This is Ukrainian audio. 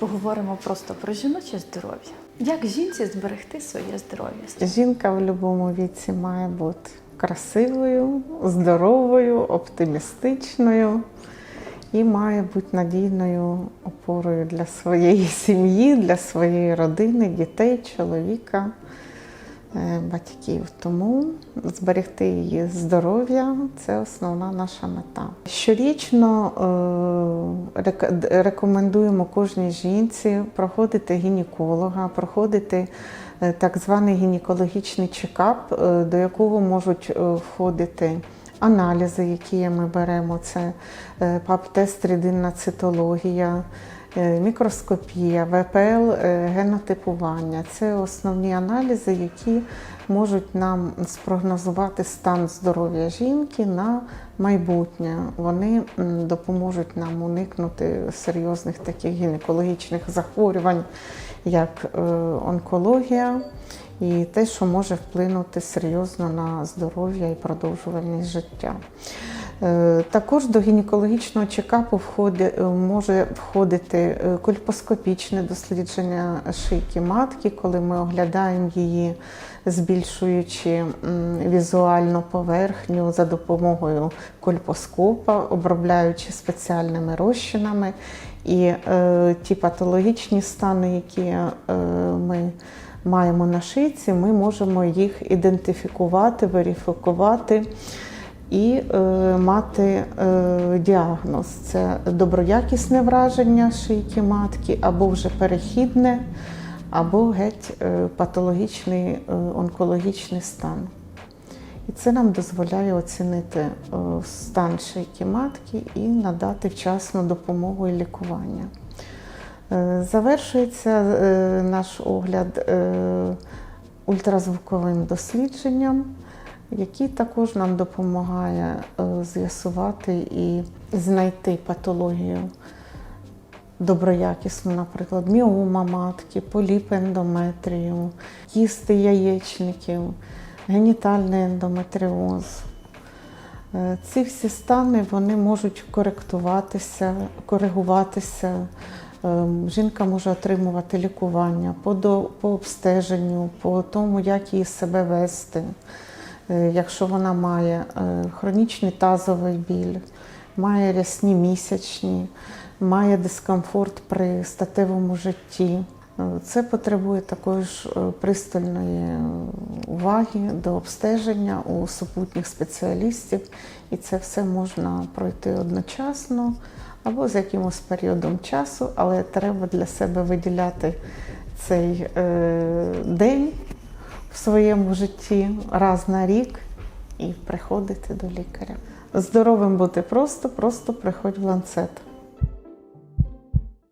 поговоримо просто про жіноче здоров'я. Як жінці зберегти своє здоров'я? Жінка в будь-якому віці має бути красивою, здоровою, оптимістичною і має бути надійною опорою для своєї сім'ї, для своєї родини, дітей, чоловіка, батьків. Тому зберегти її здоров'я це основна наша мета. Щорічно е, рекомендуємо кожній жінці проходити гінеколога, проходити е, так званий гінекологічний чекап, е, до якого можуть е, входити аналізи, які ми беремо. Це е, ПАП-тест, рідинна цитологія, е, мікроскопія, ВПЛ, е, генотипування. Це основні аналізи, які можуть нам спрогнозувати стан здоров'я жінки на майбутнє. Вони допоможуть нам уникнути серйозних таких гінекологічних захворювань, як е, онкологія. І те, що може вплинути серйозно на здоров'я і продовжувальність життя. Е, Також до гінекологічного чекапу е, може входити е, кольпоскопічне дослідження шийки матки, коли ми оглядаємо її, збільшуючи візуальну поверхню за допомогою кольпоскопа, обробляючи спеціальними розчинами. І ті патологічні стани, які ми маємо на шийці, ми можемо їх ідентифікувати, верифікувати і е, мати е, діагноз. Це доброякісне враження шийки матки, або вже перехідне, або геть е, патологічний онкологічний стан. І це нам дозволяє оцінити стан шийки матки і надати вчасну допомогу і лікування. Завершується наш огляд ультразвуковим дослідженням, який також нам допомагає е, з'ясувати і знайти патологію доброякісну, наприклад, міома матки, поліп ендометрію, кісти яєчників, генітальний ендометріоз. Е, Ці всі стани вони можуть коректуватися, коригуватися. Ем, Жінка може отримувати лікування по, по обстеженню, по тому, як їй себе вести. Е, Якщо вона має е, хронічний тазовий біль, має рясні місячні, має дискомфорт при статевому житті. Е, Це потребує також пристальної уваги до обстеження у супутніх спеціалістів, і це все можна пройти одночасно або з якимось періодом часу, але треба для себе виділяти цей е, день в своєму житті раз на рік і приходити до лікаря. Здоровим бути просто, просто приходь в ланцет.